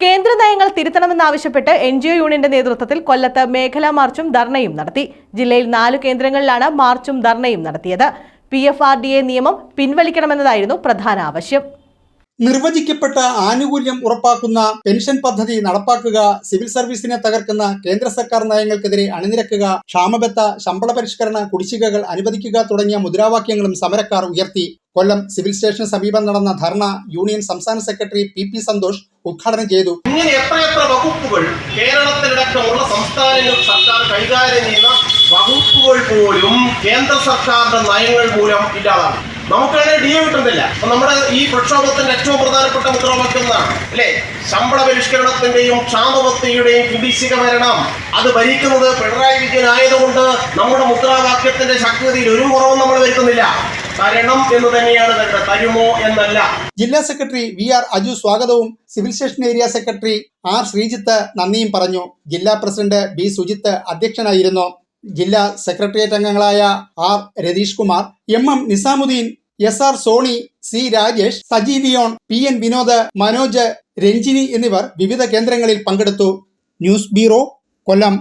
കേന്ദ്ര നയങ്ങൾ തിരുത്തണമെന്നാവശ്യപ്പെട്ട് N G O യൂണിയന്റെ നേതൃത്വത്തിൽ കൊല്ലത്ത് മേഖലാ മാർച്ചും ധർണയും നടത്തി. ജില്ലയിൽ നാലു കേന്ദ്രങ്ങളിലാണ് മാർച്ചും ധർണയും നടത്തിയത്. P F R D A നിയമം പിൻവലിക്കണമെന്നതായിരുന്നു പ്രധാന ആവശ്യം. നിർവചിക്കപ്പെട്ട ആനുകൂല്യം ഉറപ്പാക്കുന്ന പെൻഷൻ പദ്ധതി നടപ്പാക്കുക സിവിൽ സർവീസിനെ തകർക്കുന്ന കേന്ദ്ര സർക്കാർ നയങ്ങൾക്കെതിരെ അണിനിരക്കുക ക്ഷാമബത്ത ശമ്പള പരിഷ്കരണ കുടിശ്ശികകൾ അനുവദിക്കുക തുടങ്ങിയ മുദ്രാവാക്യങ്ങളും സമരക്കാർ ഉയർത്തി. കൊല്ലം സിവിൽ സ്റ്റേഷന് സമീപം നടന്ന ധർണ യൂണിയൻ സംസ്ഥാന സെക്രട്ടറി പി പി സന്തോഷ് ഉദ്ഘാടനം ചെയ്തു. ഇങ്ങനെ എത്രയെത്ര വകുപ്പുകൾ കേരളത്തിലടക്കമുള്ള സംസ്ഥാനങ്ങൾ സർക്കാർ കൈകാര്യം ചെയ്യുന്ന വകുപ്പുകൾ പോലും കേന്ദ്ര സർക്കാരിന്റെ നയങ്ങൾ മൂലം ഇല്ലാതാണ് നമുക്കതിനെ ഡി കിട്ടുന്നില്ല. അപ്പൊ നമ്മുടെ ഈ പ്രക്ഷോഭത്തിന്റെ ഏറ്റവും പ്രധാനപ്പെട്ട മുദ്രാവാക്യം എന്നാണ് അല്ലേ? ശമ്പള പരിഷ്കരണത്തിന്റെയും ക്ഷാമബത്തിയുടെയും കുടിശ്ശിക മരണം. അത് ഭരിക്കുന്നത് പിണറായി വിജയൻ ആയതുകൊണ്ട് നമ്മുടെ മുദ്രാവാക്യത്തിന്റെ ശക്തിയിൽ ഒരു കുറവും നമ്മൾ വരുത്തുന്നില്ല. തരണം എന്ന് തന്നെയാണ് തരുമോ എന്നല്ല. ജില്ലാ സെക്രട്ടറി വി ആർ അജു സ്വാഗതവും civil station area secretary R Sreejith നന്ദിയും പറഞ്ഞു. ജില്ലാ പ്രസിഡന്റ് ബി സുജിത്ത് അധ്യക്ഷനായിരുന്നു. ജില്ലാ സെക്രട്ടേറിയറ്റ് അംഗങ്ങളായ R Ratheesh Kumar M M Nizamuddin S R Soni C Rajesh Saji Leon P N Vinod Manoj Ranjini എന്നിവർ വിവിധ കേന്ദ്രങ്ങളിൽ പങ്കെടുത്തു. News bureau Kollam.